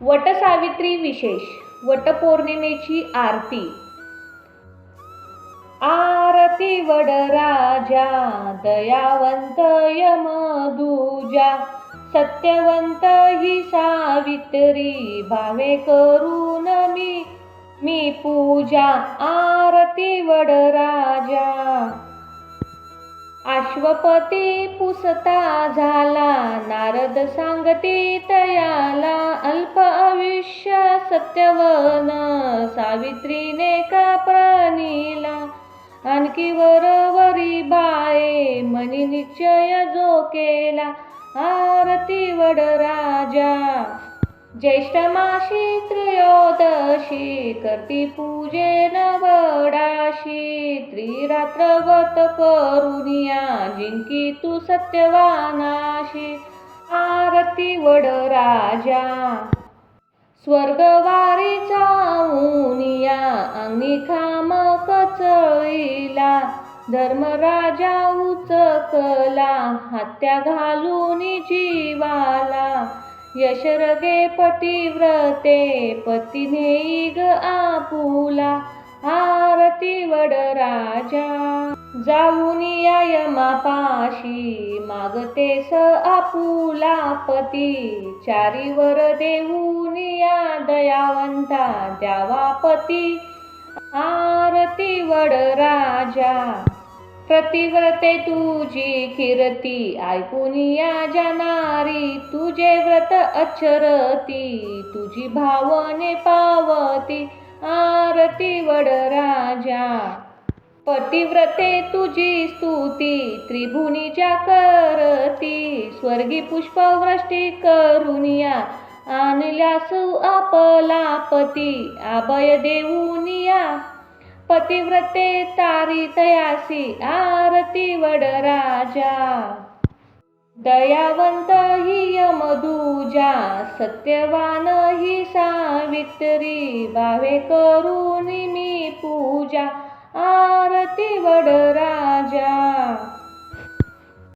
वटसावित्री विशेष वटपौर्णिमेची आरती. आरती वडराजा दयावंत यमदूजा सत्यवंत ही सावित्री भावे करून मी मी पूजा. आरती वडराजा पार्श्वपती पुसता झाला नारद सांगती तयाला अल्प आयुष्य सत्यवन सावित्रीने का प्राणीला? आणखी वरवरी बाये मनी निश्चय जो केला आरती वडराजा ज्येष्ठ माशी त्रयोदशी करती पूजेन त्रिरात्र व्रत करुनिया जिंकी तू सत्यवानाशी आरती वडराजा स्वर्गवारीचा उनिया अंगी खाम कचळीला धर्मराजा उचकला हत्या घालून जीवाला. यशरगे पतिव्रते पतीने ग आपुला आरती वडराजा जाऊन या यमापाशी मागतेस आपुला पती. चारीवर देऊन या दयावंता. द्यावा पती. आरती वड राजा. प्रतिव्रते तुझी किरती. ऐकून या जाणारी तुझे व्रत अचरती. तुझी भावने पावती. आरती वडराजा पतिव्रते तुझी स्तुती त्रिभुनीच्या करती. स्वर्गी पुष्पवृष्टी करुनिया आणल्यास आपला पती अभय देऊनिया पतिव्रते तारी तयासी आरती वडराजा दयावंत तुझ्या सत्यवान ही सावित्री भावे करून मी पूजा आरती वड